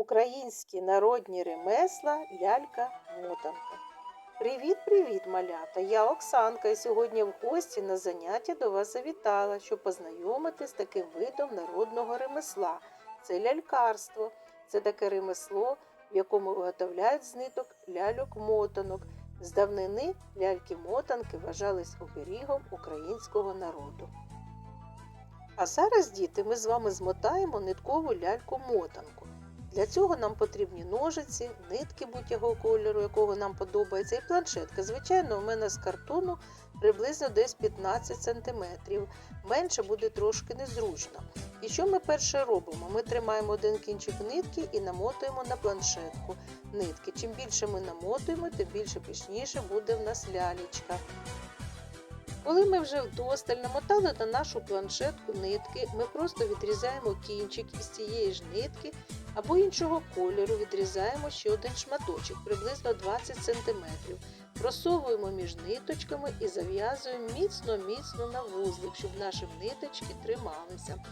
Українські народні ремесла лялька-мотанка. Привіт-привіт, малята! Я Оксанка і сьогодні в гості на заняття до вас завітала, щоб познайомити з таким видом народного ремесла. Це лялькарство. Це таке ремесло, в якому виготовляють з ниток ляльок-мотанок. З давнини ляльки-мотанки вважались оберігом українського народу. А зараз, діти, ми з вами змотаємо ниткову ляльку-мотанку. Для цього нам потрібні ножиці, нитки будь-якого кольору, якого нам подобається, і планшетка. Звичайно, у мене з картону приблизно десь 15 см. Менше буде трошки незручно. І що ми перше робимо? Ми тримаємо один кінчик нитки і намотуємо на планшетку нитки. Чим більше ми намотуємо, тим більше пішніше буде в нас лялечка. Коли ми вже вдосталь намотали на нашу планшетку нитки, ми просто відрізаємо кінчик із цієї ж нитки або іншого кольору, відрізаємо ще один шматочок, приблизно 20 см. Просовуємо між ниточками і зав'язуємо міцно-міцно на вузлик, щоб наші ниточки трималися.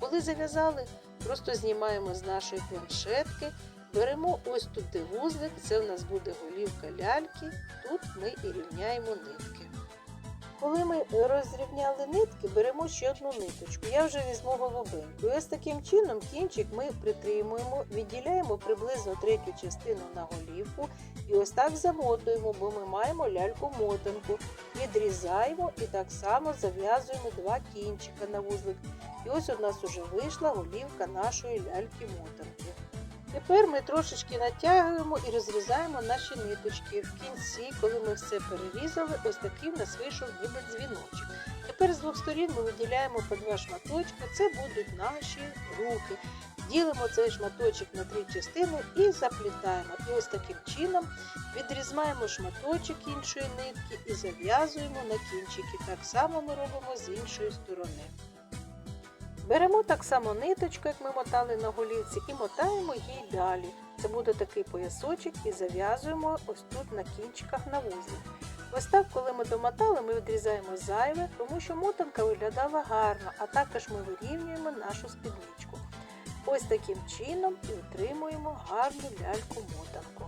Коли зав'язали, просто знімаємо з нашої планшетки, беремо ось тут де вузлик, це у нас буде голівка ляльки, тут ми і рівняємо нитки. Коли ми розрівняли нитки, беремо ще одну ниточку. Я вже візьму голубеньку. І ось таким чином кінчик ми притримуємо, відділяємо приблизно третю частину на голівку і ось так замотуємо, бо ми маємо ляльку-мотанку. Відрізаємо і так само зав'язуємо два кінчика на вузлик. І ось у нас вже вийшла голівка нашої ляльки-мотанки. Тепер ми трошечки натягуємо і розрізаємо наші ниточки. В кінці, коли ми все перерізали, ось такий нас вийшов ніби дзвіночок. Тепер з двох сторін ми виділяємо по два шматочки, це будуть наші руки. Ділимо цей шматочок на три частини і заплітаємо. І ось таким чином відрізаємо шматочок іншої нитки і зав'язуємо на кінчики. Так само ми робимо з іншої сторони. Беремо так само ниточку, як ми мотали на голівці, і мотаємо їй далі. Це буде такий поясочок і зав'язуємо ось тут на кінчиках на вузлі. Ось так, коли ми домотали, ми відрізаємо зайве, тому що мотанка виглядала гарно, а також ми вирівнюємо нашу спідничку. Ось таким чином і отримуємо гарну ляльку-мотанку.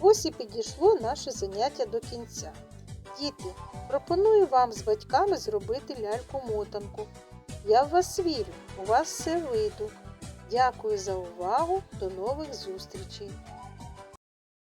Ось і підійшло наше заняття до кінця. Діти, пропоную вам з батьками зробити ляльку-мотанку. Я в вас вірю, у вас все вийду. Дякую за увагу. До нових зустрічей!